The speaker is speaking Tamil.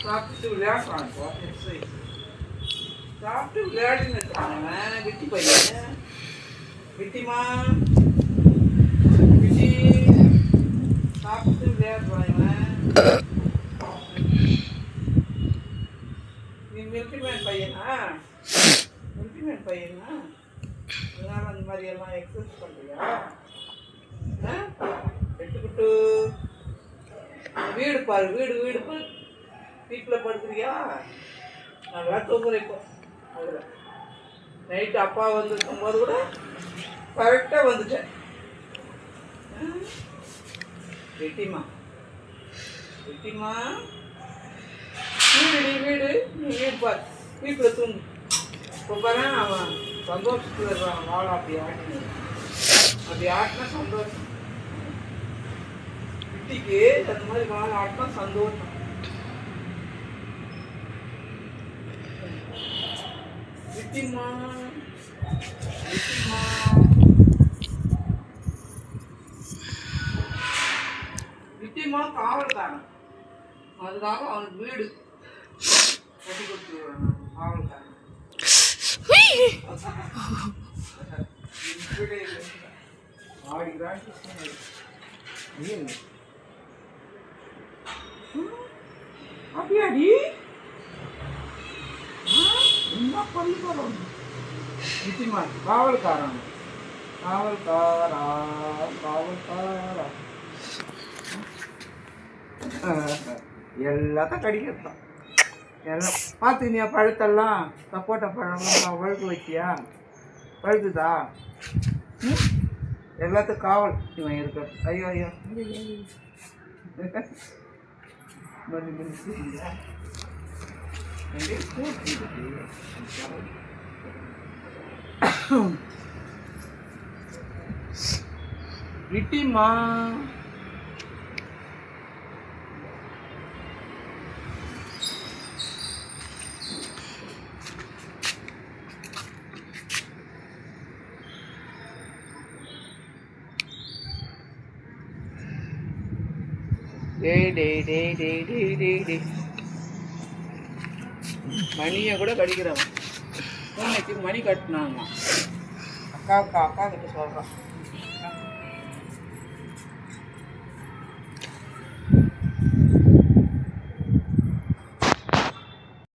சாப்பிட்டு விளையாடுறான் இப்போ எக்ஸசைஸ் சாப்பிட்டு விளையாடின்னு இருக்காங்க விட்டி பையன் விட்டிமா? விட்டி. சாப்பிட்டு விளையாடுறான் இவன். நீ மில்கிமேன் பையனா? மில்கிமேன் பையனா? அதனால அந்த மாதிரி எல்லாம் எக்ஸசைஸ் பண்ணுறியா ஆ? எடுத்துக்கிட்டு வீடு பாரு வீடு வீடு பாரு வீட்டில் படுக்கிறியா? நல்லா தூங்குறேன் இப்போ. அதில் நைட்டு அப்பா வந்துருக்கும் போது கூட கரெக்டாக வந்துட்டேன். வெட்டிம்மா வெட்டிமா. வெட்டிமா. வீடு நீ வீடு நீ வீடு பாரு. வீட்டில் தூங்கு. இப்போ பாரு அவன் சந்தோஷத்தில் இருக்கான் வாழ அப்படி ஆட்டினு. அப்படி ஆட்டினா சந்தோஷம். குட்டிக்கு அந்த மாதிரி வாழ ஆட்டினா சந்தோஷம் விட்டிமா விட்டிமா விட்டிமா காவல்காரன் அதுக்காக அவனுக்கு வீடு கட்டி கொடுத்துருவேன் காவல்காரன் வீடே இல்லை. ஆடி கிராண்டி அப்படியாடி என்ன பண்ணிக்கிறோம் நிச்சயமா காவல்காரன். காவல்காரா காவல்காரா. எல்லாத்தையும் கடிக்கிறதான் எல்லாம் பார்த்துக்கினியா பழுத்தெல்லாம் சப்போட்டா பழம்லாம் வழுக்கு வச்சியா பழுத்துதா? ம்? எல்லாத்துக்கும் காவல் இவன் இருக்க ஐயோ ஐயோ. மணி மணி சரிங்களா எங்கே கூட்டி விட்டிமா டேய் டேய் டேய் டேய் டேய் டேய். டேய் மணியை கூட கடிக்கிறவன். இன்னைக்கு மணி கட்டினாங்க. அக்கா அக்கா கிட்ட சொல்கிறான்